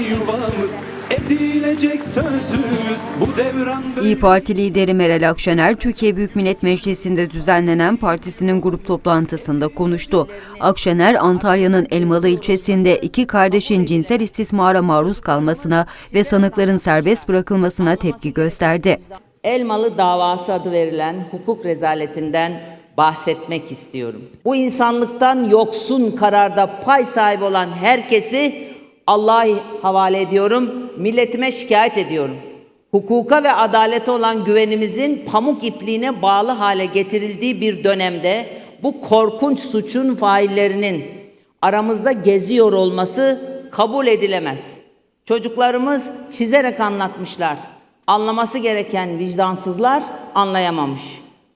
yuvamız Edilecek sözümüz bu devran böyle İyi Parti lideri Meral Akşener, Türkiye Büyük Millet Meclisi'nde düzenlenen partisinin grup toplantısında konuştu. Akşener, Antalya'nın Elmalı ilçesinde iki kardeşin cinsel istismara maruz kalmasına ve sanıkların serbest bırakılmasına tepki gösterdi. Elmalı davası adı verilen hukuk rezaletinden bahsetmek istiyorum. Bu insanlıktan yoksun kararda pay sahibi olan herkesi Allah'a havale ediyorum, milletime şikayet ediyorum. Hukuka ve adalete olan güvenimizin pamuk ipliğine bağlı hale getirildiği bir dönemde bu korkunç suçun faillerinin aramızda geziyor olması kabul edilemez. Çocuklarımız çizerek anlatmışlar. Anlaması gereken vicdansızlar anlayamamış.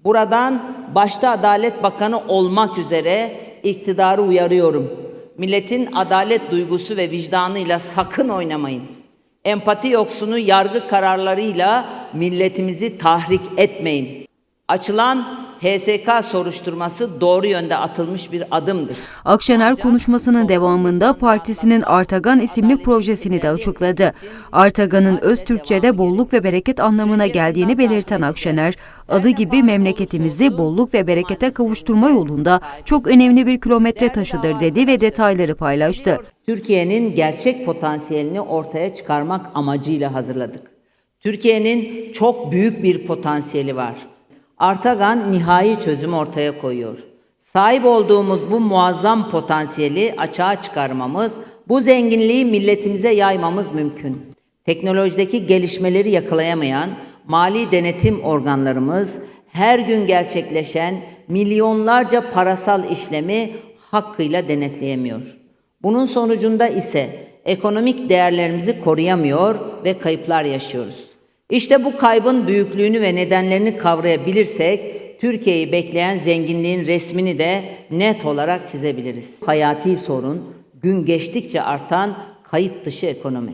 Buradan başta Adalet Bakanı olmak üzere iktidarı uyarıyorum. Milletin adalet duygusu ve vicdanıyla sakın oynamayın. Empati yoksunu yargı kararlarıyla milletimizi tahrik etmeyin. Açılan HSK soruşturması doğru yönde atılmış bir adımdır. Akşener konuşmasının devamında partisinin Artagan isimli projesini de açıkladı. Artagan'ın öz Türkçe'de bolluk ve bereket anlamına geldiğini belirten Akşener, adı gibi memleketimizi bolluk ve berekete kavuşturma yolunda çok önemli bir kilometre taşıdır dedi ve detayları paylaştı. Türkiye'nin gerçek potansiyelini ortaya çıkarmak amacıyla hazırladık. Türkiye'nin çok büyük bir potansiyeli var. Artagan nihai çözümü ortaya koyuyor. Sahip olduğumuz bu muazzam potansiyeli açığa çıkarmamız, bu zenginliği milletimize yaymamız mümkün. Teknolojideki gelişmeleri yakalayamayan mali denetim organlarımız her gün gerçekleşen milyonlarca parasal işlemi hakkıyla denetleyemiyor. Bunun sonucunda ise ekonomik değerlerimizi koruyamıyor ve kayıplar yaşıyoruz. İşte bu kaybın büyüklüğünü ve nedenlerini kavrayabilirsek Türkiye'yi bekleyen zenginliğin resmini de net olarak çizebiliriz. Hayati sorun gün geçtikçe artan kayıt dışı ekonomi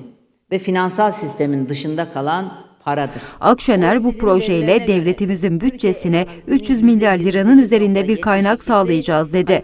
ve finansal sistemin dışında kalan paradır. Akşener bu projeyle devletimizin bütçesine 300 milyar liranın üzerinde bir kaynak sağlayacağız dedi.